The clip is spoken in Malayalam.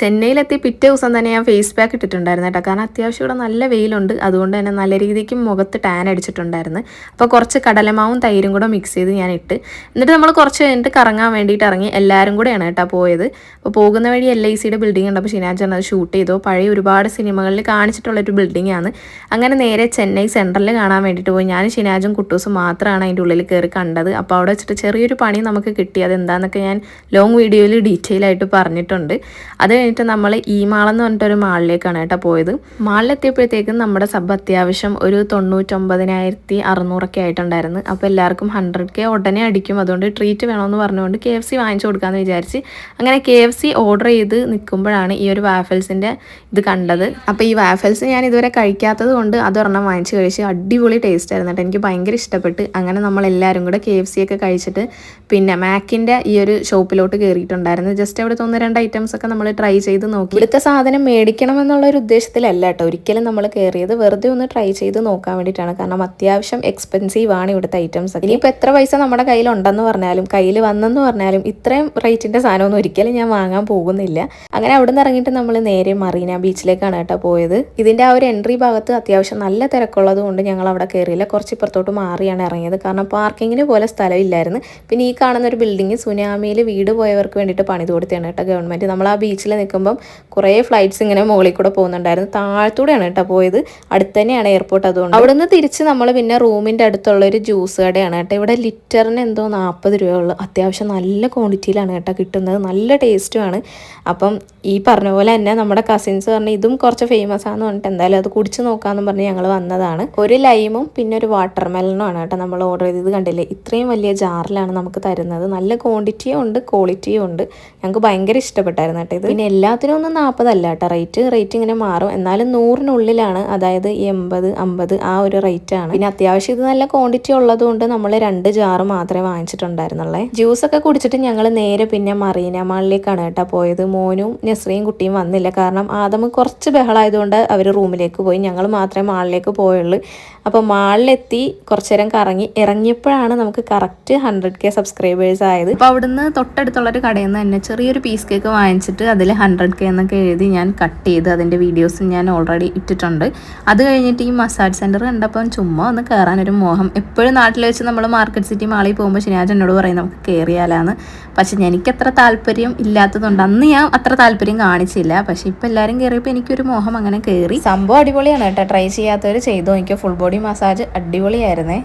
ചെന്നൈയിലെത്തി പിറ്റേ ദിവസം തന്നെ ഞാൻ ഫേസ് പാക്ക് ഇട്ടിട്ടുണ്ടായിരുന്നു കേട്ടോ. കാരണം അത്യാവശ്യം ഇവിടെ നല്ല വെയിലുണ്ട്. അതുകൊണ്ട് തന്നെ നല്ല രീതിക്ക് മുഖത്ത് ടാൻ അടിച്ചിട്ടുണ്ടായിരുന്നു. അപ്പോൾ കുറച്ച് കടലമാവും തൈരും കൂടെ മിക്സ് ചെയ്ത് ഞാൻ ഇട്ട്. എന്നിട്ട് നമ്മൾ കുറച്ച് കഴിഞ്ഞിട്ട് കറങ്ങാൻ വേണ്ടിയിട്ട് ഇറങ്ങി എല്ലാവരും കൂടെയാണ് കേട്ടോ പോയത്. അപ്പോൾ പോകുന്ന വഴി എൽ ഐ സിയുടെ ബിൽഡിംഗ് ഉണ്ട് അപ്പോൾ ഷിനാജ് അത് ഷൂട്ട് ചെയ്തു. പഴയ ഒരുപാട് സിനിമകളിൽ കാണിച്ചിട്ടുള്ളൊരു ബിൽഡിംഗ് ആണ്. അങ്ങനെ നേരെ ചെന്നൈ സെൻട്രലിൽ കാണാൻ വേണ്ടിയിട്ട് പോയി. ഞാൻ ഷിനാജും കുട്ടൂസും മാത്രമാണ് അതിന്റെ ഉള്ളിൽ കയറി കണ്ടത്. അപ്പോൾ അവിടെ വെച്ചിട്ട് ചെറിയൊരു പണി നമുക്ക് കിട്ടി. അതെന്താണെന്നൊക്കെ ഞാൻ ലോങ് വീഡിയോയിൽ ഡീറ്റെയിൽ ആയിട്ട് പറഞ്ഞിട്ടുണ്ട്. അത് കഴിഞ്ഞിട്ട് നമ്മൾ ഈ മാളെന്ന് പറഞ്ഞിട്ടൊരു മാളിലേക്കാണ് കേട്ടോ പോയത്. മാളിലെത്തിയപ്പോഴത്തേക്കും നമ്മുടെ സബ് അത്യാവശ്യം ഒരു തൊണ്ണൂറ്റൊമ്പതിനായിരത്തി അറുന്നൂറൊക്കെ ആയിട്ടുണ്ടായിരുന്നു. അപ്പോൾ എല്ലാവർക്കും ഹൺഡ്രഡ് കെ ഉടനെ അടിക്കും. അതുകൊണ്ട് ട്രീറ്റ് വേണമെന്ന് പറഞ്ഞുകൊണ്ട് കെ എഫ് സി വാങ്ങിച്ചു കൊടുക്കാമെന്ന് വിചാരിച്ച് അങ്ങനെ കെ എഫ് സി ഓർഡർ ചെയ്ത് നിൽക്കുമ്പോഴാണ് ഈ ഒരു വാഫൽസിന്റെ ഇത് കണ്ടത്. അപ്പോൾ ഈ വാഫൽസ് ഞാൻ ഇതുവരെ കഴിക്കാത്തത് കൊണ്ട് അതൊരെണ്ണം വാങ്ങിച്ച് കഴിച്ച് അടിപൊളി ടേസ്റ്റ് ആയിരുന്നു കേട്ടോ. എനിക്ക് ഭയങ്കര ഇഷ്ടപ്പെട്ട്. അങ്ങനെ നമ്മൾ എല്ലാവരും കൂടെ കെ എഫ് സി ഒക്കെ കഴിച്ചിട്ട് പിന്നെ മാക്കിന്റെ ഈ ഒരു ഷോപ്പിലോട്ട് കയറിയിട്ടുണ്ടായിരുന്നു ജസ്റ്റ് അവിടെ ഒന്ന് രണ്ട് ഐറ്റംസ് ഒക്കെ നമ്മൾ ട്രൈ ചെയ്ത് നോക്കി. ഇവിടുത്തെ സാധനം മേടിക്കണം എന്നുള്ള ഒരു ഉദ്ദേശത്തിലല്ല കേട്ടോ. ഒരിക്കലും നമ്മൾ കയറിയത് വെറുതെ ഒന്ന് ട്രൈ ചെയ്ത് നോക്കാൻ വേണ്ടിയിട്ടാണ്. കാരണം അത്യാവശ്യം എക്സ്പെൻസീവ് ആണ് ഇവിടുത്തെ ഐറ്റംസ് ഒക്കെ. ഇനിയിപ്പോൾ എത്ര പൈസ നമ്മുടെ കയ്യിൽ ഉണ്ടെന്ന് പറഞ്ഞാലും കയ്യിൽ വന്നെന്ന് പറഞ്ഞാലും ഇത്രയും റേറ്റിന്റെ സാധനമൊന്നും ഒരിക്കലും ഞാൻ വാങ്ങാൻ പോകുന്നില്ല. അങ്ങനെ അവിടെ നിന്ന് ഇറങ്ങിയിട്ട് നമ്മൾ നേരെ മറീന ബീച്ചിലേക്കാണ് കേട്ടോ പോയത്. ഇതിന്റെ ആ ഒരു എൻട്രി ഭാഗത്ത് അത്യാവശ്യം നല്ല തിരക്കുള്ളത് കൊണ്ട് ഞങ്ങൾ അവിടെ കയറിയില്ല കുറച്ച് ഇപ്പുറത്തോട്ട് മാറിയാണ് ഇറങ്ങിയത്. കാരണം പാർക്കിങ്ങിന് പോലെ സ്ഥലമില്ലായിരുന്നു. പിന്നെ ഈ കാണുന്ന ഒരു ബിൽഡിംഗ് സുനാമിയിൽ വീട് പോയവർക്ക് വേണ്ടിയിട്ട് പണിത് കൊടുത്തതാണ് കേട്ടോ ഗവൺമെന്റ് നമ്മൾ ആ ബീച്ചിൽ നിൽക്കുമ്പം കുറേ ഫ്ലൈറ്റ്സ് ഇങ്ങനെ മുകളിൽ കൂടെ പോകുന്നുണ്ടായിരുന്നു. താഴത്തൂടെയാണ് കേട്ടോ പോയത്. അടുത്ത് തന്നെയാണ് എയർപോർട്ട് അതുകൊണ്ട്. അവിടുന്ന് തിരിച്ച് നമ്മൾ പിന്നെ റൂമിന്റെ അടുത്തുള്ള ഒരു ജ്യൂസ് കടയാണ് കേട്ടോ. ഇവിടെ ലിറ്ററിന് എന്തോ നാൽപ്പത് രൂപയുള്ളൂ. അത്യാവശ്യം നല്ല ക്വാണ്ടിറ്റിയിലാണ് കേട്ടോ കിട്ടുന്നത്. നല്ല ടേസ്റ്റുമാണ് അപ്പം ഈ പറഞ്ഞ പോലെ തന്നെ നമ്മുടെ കസിൻസ് പറഞ്ഞ് ഇതും കുറച്ച് ഫേമസ് ആണെന്ന് പറഞ്ഞിട്ട് എന്തായാലും അത് കുടിച്ച് നോക്കാമെന്ന് പറഞ്ഞ് ഞങ്ങൾ വന്നതാണ്. ഒരു ലൈമും പിന്നെ ഒരു വാട്ടർ മെലണും ആണ് കേട്ടോ നമ്മൾ ഓർഡർ ചെയ്തത്. കണ്ടില്ലേ? ഇത്രയും വലിയ ജാറിലാണ് നമുക്ക് തരുന്നത്. നല്ല ക്വാണ്ടിറ്റിയും ഉണ്ട് ക്വാളിറ്റിയും ഉണ്ട്. ഞങ്ങൾക്ക് ഭയങ്കര ഇഷ്ടപ്പെട്ടായിരുന്നു കേട്ടോ ഇത്. പിന്നെ എല്ലാത്തിനും ഒന്നും നാൽപ്പതല്ല കേട്ടോ. റേറ്റ് റേറ്റ് ഇങ്ങനെ മാറും. എന്നാലും നൂറിനുള്ളിലാണ് അതായത് എൺപത് അമ്പത് ആ ഒരു റേറ്റ് ആണ്. പിന്നെ അത്യാവശ്യം ഇത് നല്ല ക്വാണ്ടിറ്റി ഉള്ളതുകൊണ്ട് നമ്മൾ രണ്ട് ജാറ് മാത്രമേ വാങ്ങിച്ചിട്ടുണ്ടായിരുന്നുള്ളേ. ജ്യൂസ് ഒക്കെ കുടിച്ചിട്ട് ഞങ്ങൾ നേരെ പിന്നെ മറീന മാളിലേക്കാണ് കേട്ടോ പോയത്. മോനും നെസ്രിയും കുട്ടിയും വന്നില്ല. കാരണം ആദം കുറച്ച് ബഹളമായതുകൊണ്ട് അവർ റൂമിലേക്ക് പോയി. ഞങ്ങൾ മാത്രമേ മാളിലേക്ക് പോയുള്ളൂ. അപ്പോൾ മാളിലെത്തി കുറച്ചു നേരം കറങ്ങി ഇറങ്ങിയപ്പോഴാണ് നമുക്ക് കറക്റ്റ് ഹൺഡ്രഡ് കെ സബ്സ്ക്രൈബേഴ്സ് ആയത്. അപ്പോൾ അവിടുന്ന് തൊട്ടടുത്തുള്ള ഒരു കടയിൽ നിന്ന് തന്നെ ചെറിയൊരു പീസ് കേക്ക് വാങ്ങിച്ചിട്ട് അതിൽ ഹൺഡ്രഡ് കെ എന്നൊക്കെ എഴുതി ഞാൻ കട്ട് ചെയ്ത് അതിന്റെ വീഡിയോസ് ഞാൻ ഓൾറെഡി ഇട്ടിട്ടുണ്ട്. അത് കഴിഞ്ഞിട്ട് ഈ മസാജ് സെന്റർ കണ്ടപ്പം ചുമ്മാ ഒന്ന് കയറാനൊരു മോഹം. എപ്പോഴും നാട്ടിൽ വെച്ച് നമ്മൾ മാർക്കറ്റ് സിറ്റി മാളിൽ പോകുമ്പോൾ ശനിയാഴ്ച എന്നോട് പറയും നമുക്ക് കയറിയാലാന്ന് പക്ഷെ എനിക്കത്ര താല്പര്യം ഇല്ലാത്തതുകൊണ്ട് അന്ന് ഞാൻ അത്ര താല്പര്യം കാണിച്ചില്ല. പക്ഷെ ഇപ്പം എല്ലാവരും കയറിയപ്പോൾ എനിക്കൊരു മോഹം അങ്ങനെ കയറി സംഭവം അടിപൊളിയാണ് കേട്ടോ. ട്രൈ ചെയ്യാത്തവർ ചെയ്തു. എനിക്ക് ഫുൾ ബോഡി മസാജ് അടിപൊളിയായിരുന്നേ.